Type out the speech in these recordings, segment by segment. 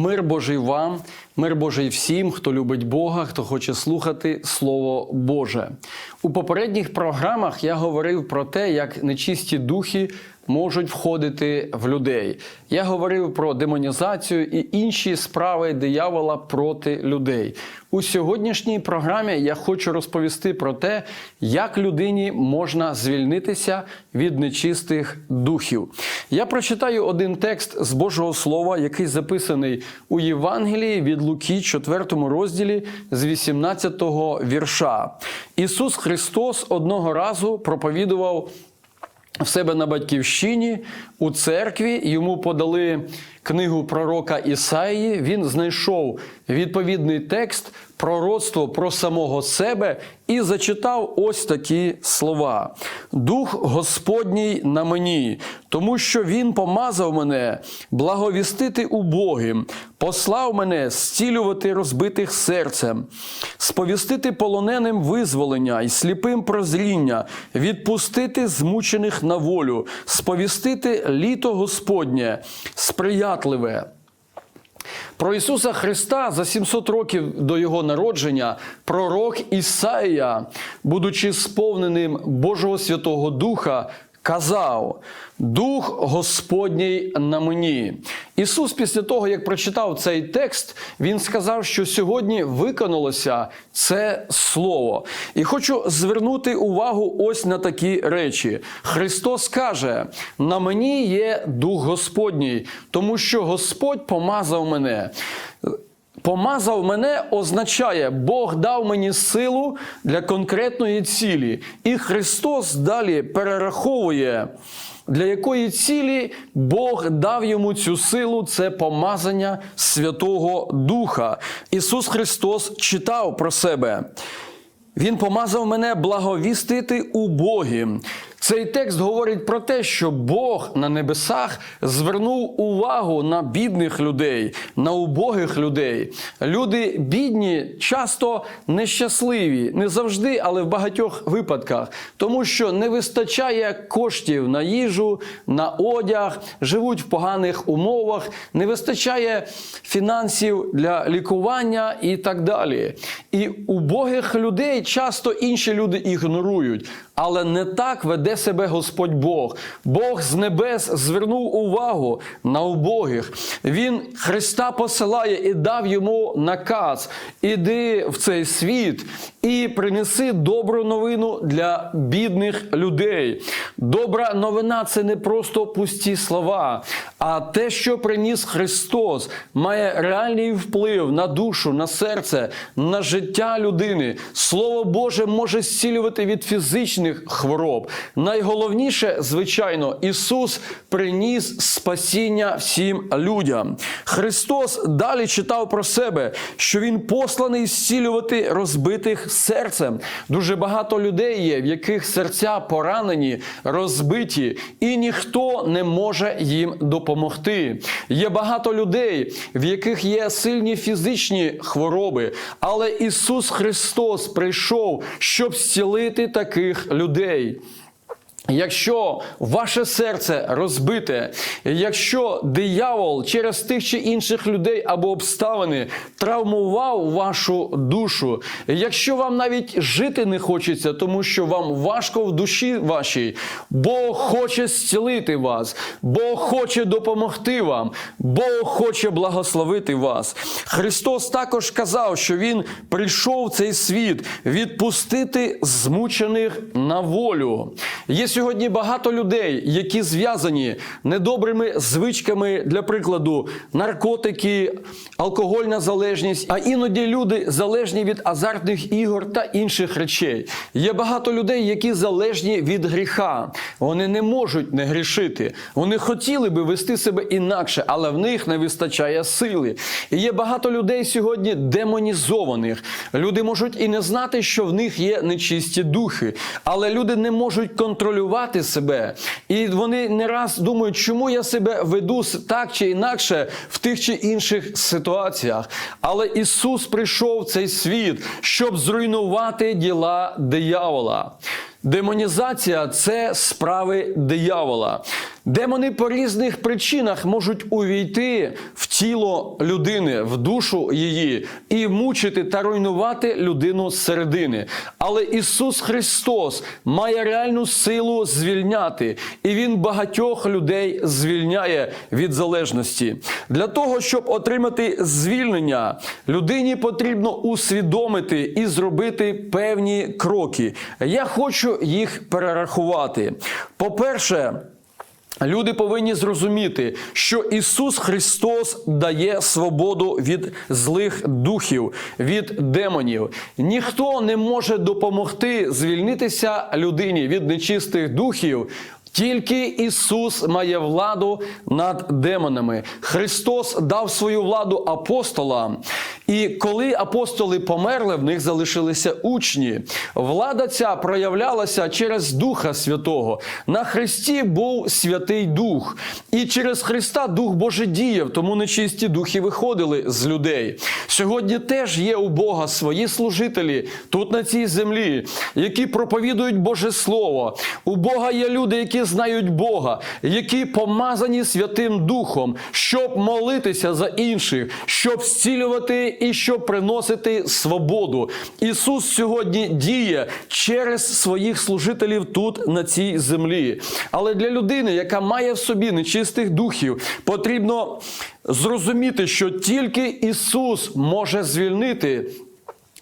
Мир Божий вам, мир Божий всім, хто любить Бога, хто хоче слухати Слово Боже. У попередніх програмах я говорив про те, як нечисті духи можуть входити в людей. Я говорив про демонізацію і інші справи диявола проти людей. У сьогоднішній програмі я хочу розповісти про те, як людині можна звільнитися від нечистих духів. Я прочитаю один текст з Божого Слова, який записаний у Євангелії від Луки, 4 розділі з 18 вірша. Ісус Христос одного разу проповідував в себе на батьківщині у церкві йому подали книгу пророка Ісаїї. Він знайшов відповідний текст пророцтво про самого себе і зачитав ось такі слова: Дух Господній на мені, тому що Він помазав мене благовістити убогим, послав мене зцілювати розбитих серцем, сповістити полоненим визволення і сліпим прозріння, відпустити змучених на волю, сповістити літо Господнє, сприятливе. Про Ісуса Христа за 700 років до Його народження пророк Ісаїя, будучи сповненим Божого Святого Духа, казав: Дух Господній на мені. Ісус, після того, як прочитав цей текст, Він сказав, що сьогодні виконалося це слово. І хочу звернути увагу ось на такі речі. Христос каже: на мені є Дух Господній, тому що Господь помазав мене. Помазав мене означає, Бог дав мені силу для конкретної цілі. І Христос далі перераховує, для якої цілі Бог дав йому цю силу це помазання Святого Духа. Ісус Христос читав про себе. Він помазав мене благовістити убогим. Цей текст говорить про те, що Бог на небесах звернув увагу на бідних людей, на убогих людей. Люди бідні часто нещасливі, не завжди, але в багатьох випадках, тому що не вистачає коштів на їжу, на одяг, живуть в поганих умовах, не вистачає фінансів для лікування і так далі. І убогих людей часто інші люди ігнорують. Але не так веде себе Господь Бог. Бог з небес звернув увагу на убогих. Він Христа посилає і дав йому наказ: іди в цей світ і принеси добру новину для бідних людей. Добра новина це не просто пусті слова, а те, що приніс Христос, має реальний вплив на душу, на серце, на життя людини. Слово Боже може зцілювати від фізичних хвороб. Найголовніше, звичайно, Ісус приніс спасіння всім людям. Христос далі читав про себе, що Він посланий зцілювати розбитих серцем. Дуже багато людей є, в яких серця поранені, розбиті, і ніхто не може їм допомогти. Є багато людей, в яких є сильні фізичні хвороби, але Ісус Христос прийшов, щоб зцілити таких людей. Якщо ваше серце розбите, якщо диявол через тих чи інших людей або обставини травмував вашу душу, якщо вам навіть жити не хочеться, тому що вам важко в душі вашій, Бог хоче зцілити вас, Бог хоче допомогти вам, Бог хоче благословити вас. Христос також казав, що Він прийшов в цей світ відпустити змучених на волю. Є сьогодні багато людей, які зв'язані недобрими звичками, для прикладу, наркотики, алкогольна залежність, а іноді люди залежні від азартних ігор та інших речей. Є багато людей, які залежні від гріха. Вони не можуть не грішити. Вони хотіли би вести себе інакше, але в них не вистачає сили. І є багато людей сьогодні демонізованих. Люди можуть і не знати, що в них є нечисті духи, але люди не можуть контролювати себе. І вони не раз думають, чому я себе веду так чи інакше в тих чи інших ситуаціях. Але Ісус прийшов в цей світ, щоб зруйнувати діла диявола. Демонізація це справи диявола. Демони по різних причинах можуть увійти в тіло людини, в душу її і мучити та руйнувати людину зсередини. Але Ісус Христос має реальну силу звільняти, і Він багатьох людей звільняє від залежності. Для того, щоб отримати звільнення, людині потрібно усвідомити і зробити певні кроки. Я хочу їх перерахувати. По-перше, Люди повинні зрозуміти, що Ісус Христос дає свободу від злих духів, від демонів. Ніхто не може допомогти звільнитися людині від нечистих духів. Тільки Ісус має владу над демонами. Христос дав свою владу апостолам. І коли апостоли померли, в них залишилися учні. Влада ця проявлялася через Духа Святого. На Христі був Святий Дух. І через Христа Дух Божий діяв, тому нечисті духи виходили з людей. Сьогодні теж є у Бога свої служителі тут на цій землі, які проповідують Боже Слово. У Бога є люди, які знають Бога, які помазані Святим Духом, щоб молитися за інших, щоб зцілювати і щоб приносити свободу. Ісус сьогодні діє через своїх служителів тут на цій землі. Але для людини, яка має в собі нечистих духів, потрібно зрозуміти, що тільки Ісус може звільнити.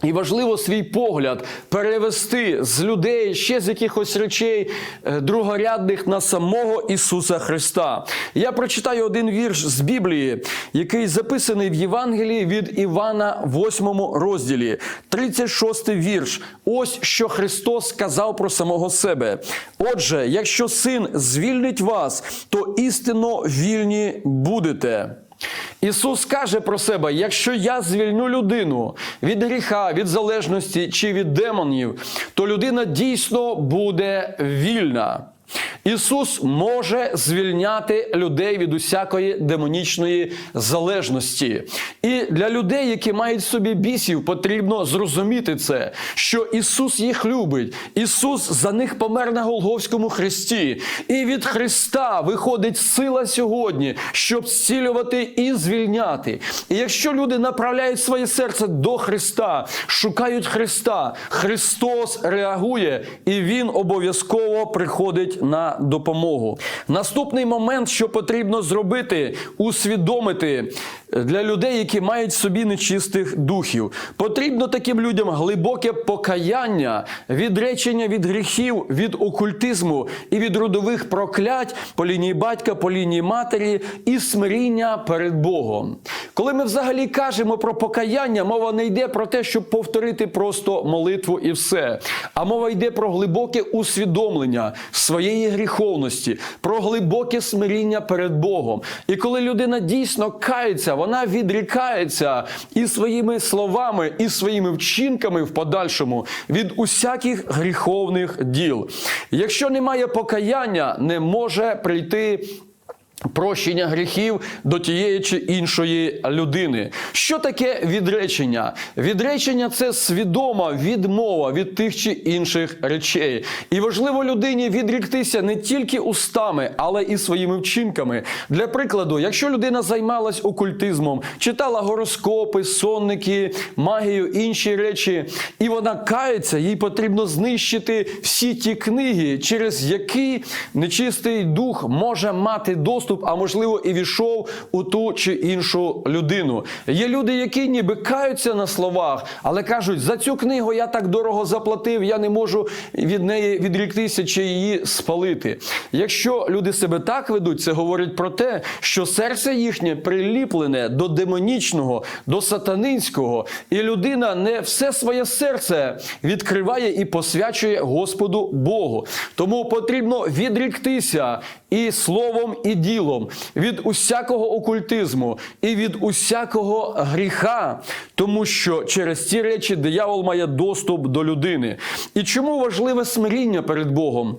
І важливо свій погляд перевести з людей ще з якихось речей е, другорядних на самого Ісуса Христа. Я прочитаю один вірш з Біблії, який записаний в Євангелії від Івана, 8 розділі, 36 вірш. Ось що Христос сказав про самого себе. Отже, якщо син звільнить вас, то істинно вільні будете. Ісус каже про себе: якщо я звільню людину від гріха, від залежності чи від демонів, то людина дійсно буде вільна. Ісус може звільняти людей від усякої демонічної залежності. І для людей, які мають собі бісів, потрібно зрозуміти це, що Ісус їх любить. Ісус за них помер на Голговському хресті. І від Христа виходить сила сьогодні, щоб зцілювати і звільняти. І якщо люди направляють своє серце до Христа, шукають Христа, Христос реагує, і Він обов'язково приходить на допомогу. Наступний момент, що потрібно зробити, усвідомити для людей, які мають в собі нечистих духів. Потрібно таким людям глибоке покаяння, відречення від гріхів, від окультизму і від родових проклять по лінії батька, по лінії матері і смиріння перед Богом. Коли ми взагалі кажемо про покаяння, мова не йде про те, щоб повторити просто молитву і все. А мова йде про глибоке усвідомлення своєї гріховності, про глибоке смиріння перед Богом. І коли людина дійсно кається, вона відрікається і своїми словами, і своїми вчинками в подальшому від усяких гріховних діл. Якщо немає покаяння, не може прийти. Прощення гріхів до тієї чи іншої людини. Що таке відречення? Відречення це свідома відмова від тих чи інших речей. І важливо людині відріктися не тільки устами, але і своїми вчинками. Для прикладу, якщо людина займалась окультизмом, читала гороскопи, сонники, магію, інші речі, і вона кається, їй потрібно знищити всі ті книги, через які нечистий дух може мати доступ а можливо, і війшов у ту чи іншу людину. Є люди, які ніби каються на словах, але кажуть, за цю книгу я так дорого заплатив, я не можу від неї відріктися чи її спалити. Якщо люди себе так ведуть, це говорить про те, що серце їхнє приліплене до демонічного, до сатанинського, і людина не все своє серце відкриває і посвячує Господу Богу. Тому потрібно відріктися і словом, і ділом від усякого окультизму і від усякого гріха, тому що через ці речі диявол має доступ до людини. І чому важливе смиріння перед Богом?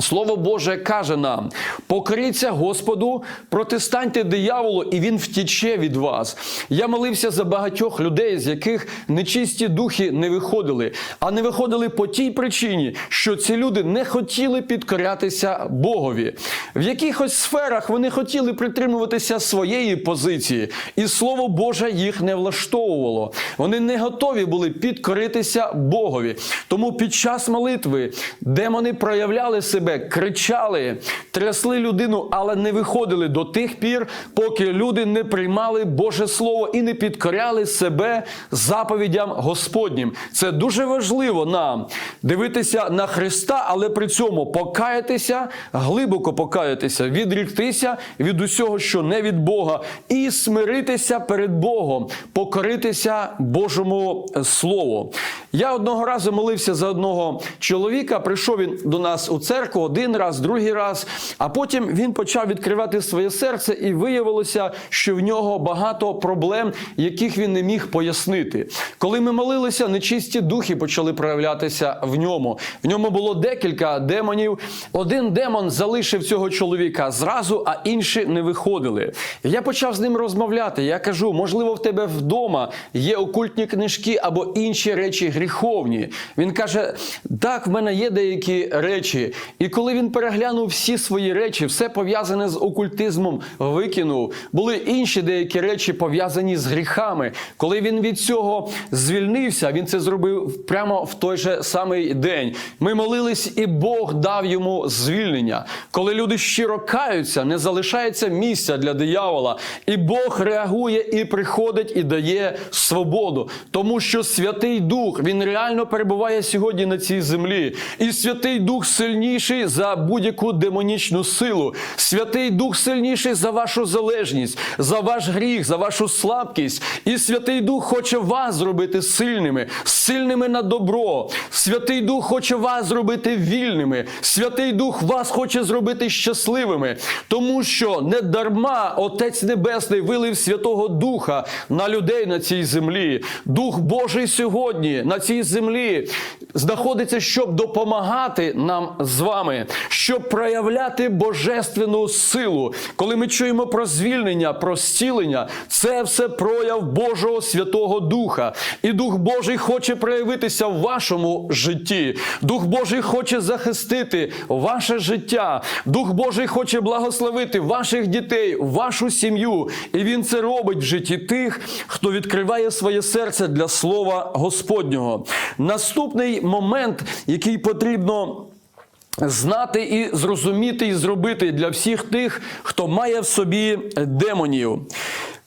Слово Боже каже нам: покоріться Господу, протистаньте дияволу, і він втіче від вас. Я молився за багатьох людей, з яких нечисті духи не виходили, а не виходили по тій причині, що ці люди не хотіли підкорятися Богові. В якихось сферах вони хотіли притримуватися своєї позиції, і Слово Боже їх не влаштовувало. Вони не готові були підкоритися Богові. Тому під час молитви демони проявляли себе, кричали, трясли людину, але не виходили до тих пір, поки люди не приймали Боже Слово і не підкоряли себе заповідям Господнім. Це дуже важливо нам дивитися на Христа, але при цьому покаятися, глибоко покаятися, відріктися від усього, що не від Бога, і смиритися перед Богом, покоритися Божому Слову. Я одного разу молився за одного чоловіка. Прийшов він до нас у церкву один раз, другий раз. А потім він почав відкривати своє серце, і виявилося, що в нього багато проблем, яких він не міг пояснити. Коли ми молилися, нечисті духи почали проявлятися в ньому. В ньому було декілька демонів. Один демон залишив цього чоловіка зразу, а інші не виходили. Я почав з ним розмовляти. Я кажу, можливо, в тебе вдома є окультні книжки або інші речі гріховні. Він каже: так, в мене є деякі речі. І коли він переглянув всі свої речі, все пов'язане з окультизмом, викинув. Були інші деякі речі пов'язані з гріхами. Коли він від цього звільнився, він це зробив прямо в той же самий день. Ми молились, і Бог дав йому звільнення. Коли люди щиро каються, не залишається місця для диявола, і Бог реагує і приходить і дає свободу, тому що Святий Дух він реально перебуває сьогодні на цій землі, і Святий Дух сильніший за будь-яку демонічну силу. Святий Дух сильніший за вашу залежність, за ваш гріх, за вашу слабкість. І Святий Дух хоче вас зробити сильними, сильними на добро. Святий Дух хоче вас зробити вільними. Святий Дух вас хоче зробити щасливими, тому що не дарма Отець Небесний вилив Святого Духа на людей на цій землі. Дух Божий сьогодні на цій землі знаходиться, щоб допомагати нам з вами, щоб проявляти божественну силу. Коли ми чуємо про звільнення, про зцілення, це все прояв Божого Святого Духа. І Дух Божий хоче проявитися в вашому житті. Дух Божий хоче захистити ваше життя. Дух Божий хоче благословити ваших дітей, вашу сім'ю. І Він це робить в житті тих, хто відкриває своє серце для Слова Господнього. Наступний момент, який потрібно. Знати і зрозуміти і зробити для всіх тих, хто має в собі демонів.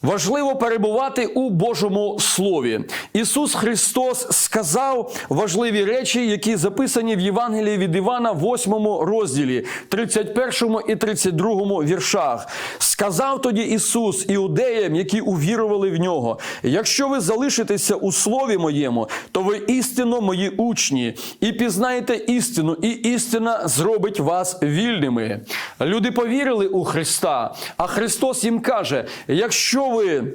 Важливо перебувати у Божому Слові. Ісус Христос сказав важливі речі, які записані в Євангелії від Івана, 8 розділі, 31 і 32 віршах. Сказав тоді Ісус іудеям, які увірували в нього: якщо ви залишитеся у слові моєму, то ви істинно мої учні, і пізнаєте істину, і істина зробить вас вільними. Люди повірили у Христа, а Христос їм каже: якщо ви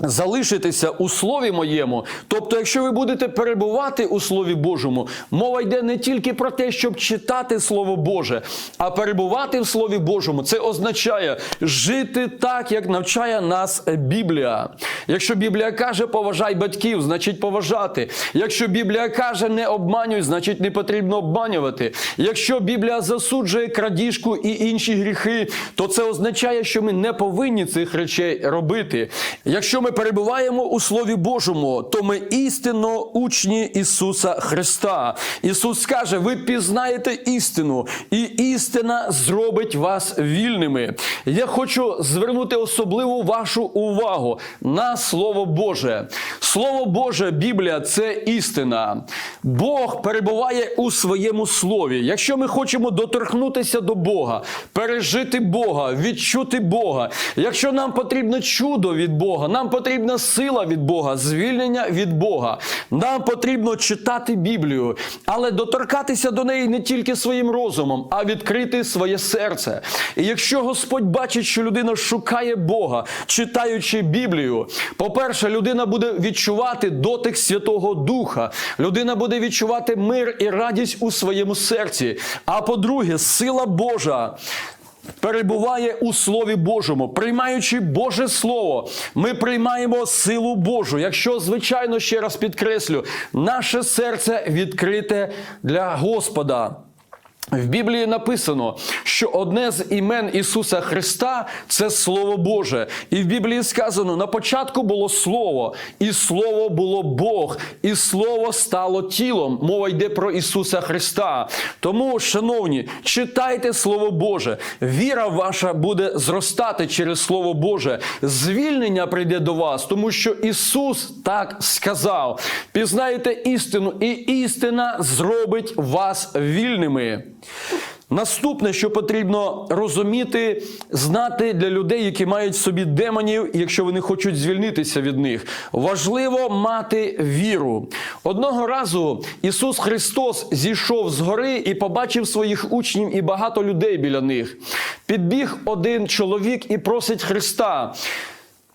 залишитеся у Слові моєму, тобто, якщо ви будете перебувати у Слові Божому, мова йде не тільки про те, щоб читати Слово Боже, а перебувати в Слові Божому. Це означає жити так, як навчає нас Біблія. Якщо Біблія каже, поважай батьків, значить поважати. Якщо Біблія каже, не обманюй, значить не потрібно обманювати. Якщо Біблія засуджує крадіжку і інші гріхи, то це означає, що ми не повинні цих речей робити. Якщо ми перебуваємо у Слові Божому, то ми істинно учні Ісуса Христа. Ісус каже: ви пізнаєте істину, і істина зробить вас вільними. Я хочу звернути особливу вашу увагу на Слово Боже. Слово Боже, Біблія це істина. Бог перебуває у своєму слові. Якщо ми хочемо доторкнутися до Бога, пережити Бога, відчути Бога, якщо нам потрібно чудо від Бога, нам потрібна сила від Бога, звільнення від Бога. Нам потрібно читати Біблію, але доторкатися до неї не тільки своїм розумом, а відкрити своє серце. І якщо Господь бачить, що людина шукає Бога, читаючи Біблію, по-перше, людина буде відчувати дотик Святого Духа, людина буде відчувати мир і радість у своєму серці. А по-друге, сила Божа перебуває у Слові Божому. Приймаючи Боже Слово, ми приймаємо силу Божу. Якщо, звичайно, ще раз підкреслю, наше серце відкрите для Господа. В Біблії написано, що одне з імен Ісуса Христа це Слово Боже. І в Біблії сказано: на початку було Слово, і Слово було Бог, і Слово стало тілом. Мова йде про Ісуса Христа. Тому, шановні, читайте Слово Боже. Віра ваша буде зростати через Слово Боже. Звільнення прийде до вас, тому що Ісус так сказав. Пізнаєте істину, і істина зробить вас вільними. Наступне, що потрібно розуміти, знати для людей, які мають в собі демонів, якщо вони хочуть звільнитися від них, важливо мати віру. Одного разу Ісус Христос зійшов з гори і побачив своїх учнів і багато людей біля них. Підбіг один чоловік і просить Христа.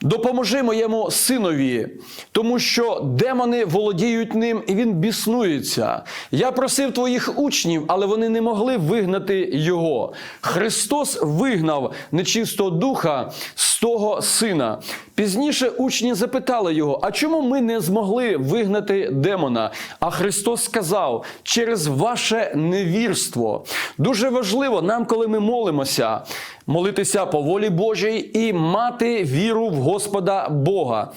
Допоможи моєму синові, тому що демони володіють ним і він біснується. Я просив твоїх учнів, але вони не могли вигнати його. Христос вигнав нечистого духа з того сина. Пізніше учні запитали його: а чому ми не змогли вигнати демона? А Христос сказав: через ваше невірство. Дуже важливо нам, коли ми молимося, молитися по волі Божій і мати віру в Господа Бога.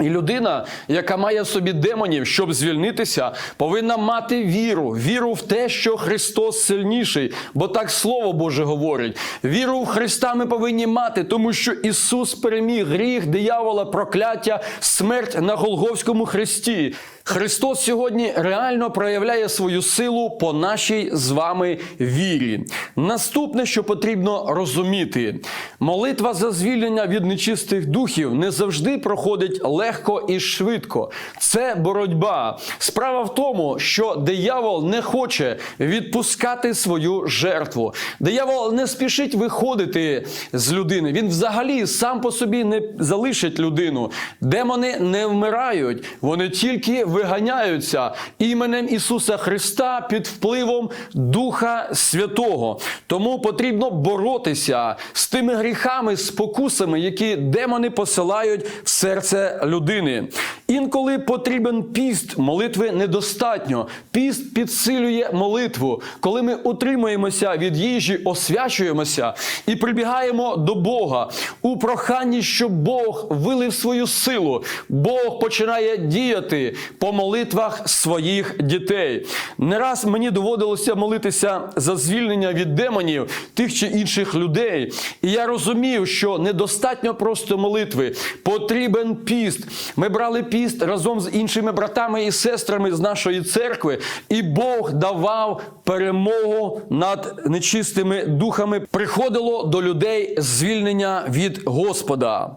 І людина, яка має в собі демонів, щоб звільнитися, повинна мати віру, віру в те, що Христос сильніший, бо так Слово Боже говорить. Віру в Христа ми повинні мати, тому що Ісус переміг гріх, диявола, прокляття, смерть на Голговському хресті. Христос сьогодні реально проявляє свою силу по нашій з вами вірі. Наступне, що потрібно розуміти, молитва за звільнення від нечистих духів не завжди проходить легко і швидко. Це боротьба. Справа в тому, що диявол не хоче відпускати свою жертву. Диявол не спішить виходити з людини. Він взагалі сам по собі не залишить людину. Демони не вмирають, вони тільки виганяються іменем Ісуса Христа під впливом Духа Святого. Тому потрібно боротися з тими гріхами, спокусами, які демони посилають в серце людини. Інколи потрібен піст, молитви недостатньо. Піст підсилює молитву. Коли ми утримуємося від їжі, освячуємося і прибігаємо до Бога у проханні, щоб Бог вилив свою силу. Бог починає діяти молитвах своїх дітей. Не раз мені доводилося молитися за звільнення від демонів тих чи інших людей. І я розумів, що недостатньо просто молитви, потрібен піст. Ми брали піст разом з іншими братами і сестрами з нашої церкви, і Бог давав перемогу над нечистими духами. Приходило до людей звільнення від Господа.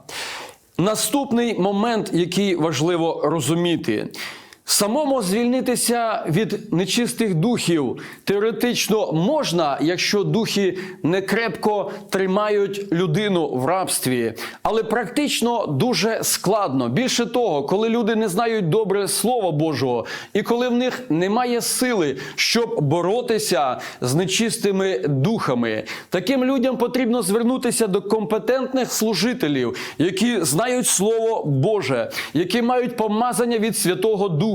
Наступний момент, який важливо розуміти. Самому звільнитися від нечистих духів. Теоретично можна, якщо духи не крепко тримають людину в рабстві, але практично дуже складно. Більше того, коли люди не знають добре Слова Божого, і коли в них немає сили, щоб боротися з нечистими духами, таким людям потрібно звернутися до компетентних служителів, які знають Слово Боже, які мають помазання від Святого Духа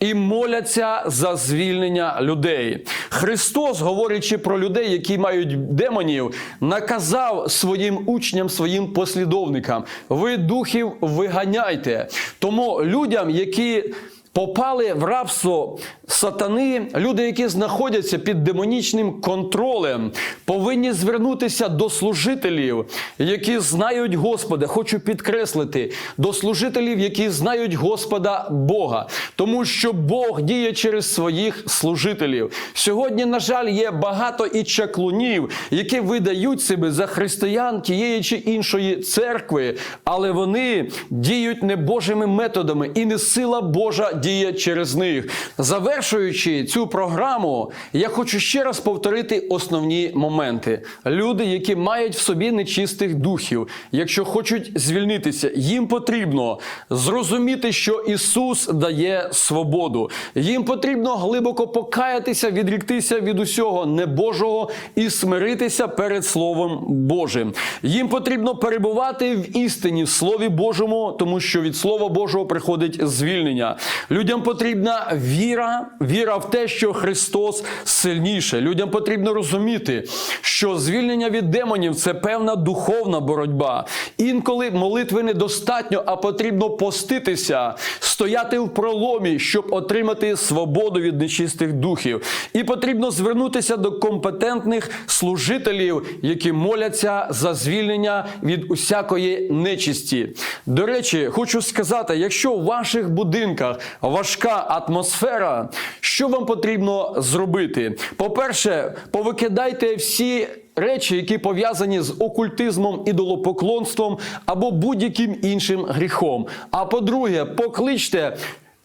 і моляться за звільнення людей. Христос, говорячи про людей, які мають демонів, наказав своїм учням, своїм послідовникам: ви духів виганяйте. Тому людям, які попали в рабство сатани, люди, які знаходяться під демонічним контролем, повинні звернутися до служителів, які знають Господа. Хочу підкреслити до служителів, які знають Господа Бога, тому що Бог діє через своїх служителів. Сьогодні, на жаль, є багато і чаклунів, які видають себе за християн тієї чи іншої церкви, але вони діють не Божими методами, і не сила Божа діє через них. Завершуючи цю програму, я хочу ще раз повторити основні моменти. Люди, які мають в собі нечистих духів, якщо хочуть звільнитися, їм потрібно зрозуміти, що Ісус дає свободу. Їм потрібно глибоко покаятися, відріктися від усього небожого і смиритися перед Словом Божим. Їм потрібно перебувати в істині, в Слові Божому, тому що від Слова Божого приходить звільнення. Людям потрібна віра, віра в те, що Христос сильніше. Людям потрібно розуміти, що звільнення від демонів це певна духовна боротьба. Інколи молитви недостатньо, а потрібно поститися, стояти в проломі, щоб отримати свободу від нечистих духів. І потрібно звернутися до компетентних служителів, які моляться за звільнення від усякої нечисті. До речі, хочу сказати, якщо в ваших будинках важка атмосфера, що вам потрібно зробити? По-перше, повикидайте всі. Речі, які пов'язані з окультизмом, ідолопоклонством або будь-яким іншим гріхом. А по-друге, покличте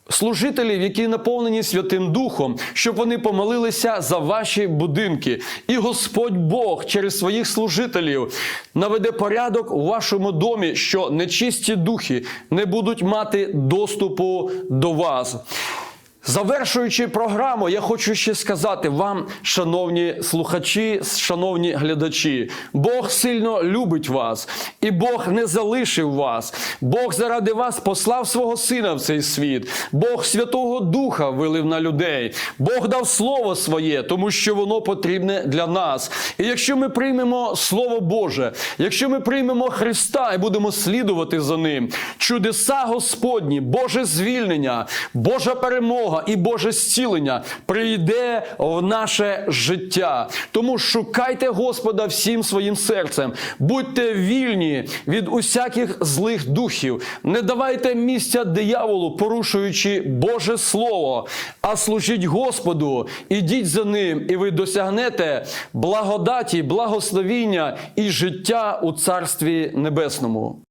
служителів, які наповнені Святим Духом, щоб вони помолилися за ваші будинки. І Господь Бог через своїх служителів наведе порядок у вашому домі, що нечисті духи не будуть мати доступу до вас. Завершуючи програму, я хочу ще сказати вам, шановні слухачі, шановні глядачі, Бог сильно любить вас, і Бог не залишив вас. Бог заради вас послав свого сина в цей світ. Бог Святого Духа вилив на людей. Бог дав слово своє, тому що воно потрібне для нас. І якщо ми приймемо Слово Боже, якщо ми приймемо Христа і будемо слідувати за ним, чудеса Господні, Боже звільнення, Божа перемога і Боже зцілення прийде в наше життя. Тому шукайте Господа всім своїм серцем, будьте вільні від усяких злих духів, не давайте місця дияволу, порушуючи Боже Слово, а служіть Господу, ідіть за ним, і ви досягнете благодаті, благословіння і життя у Царстві Небесному.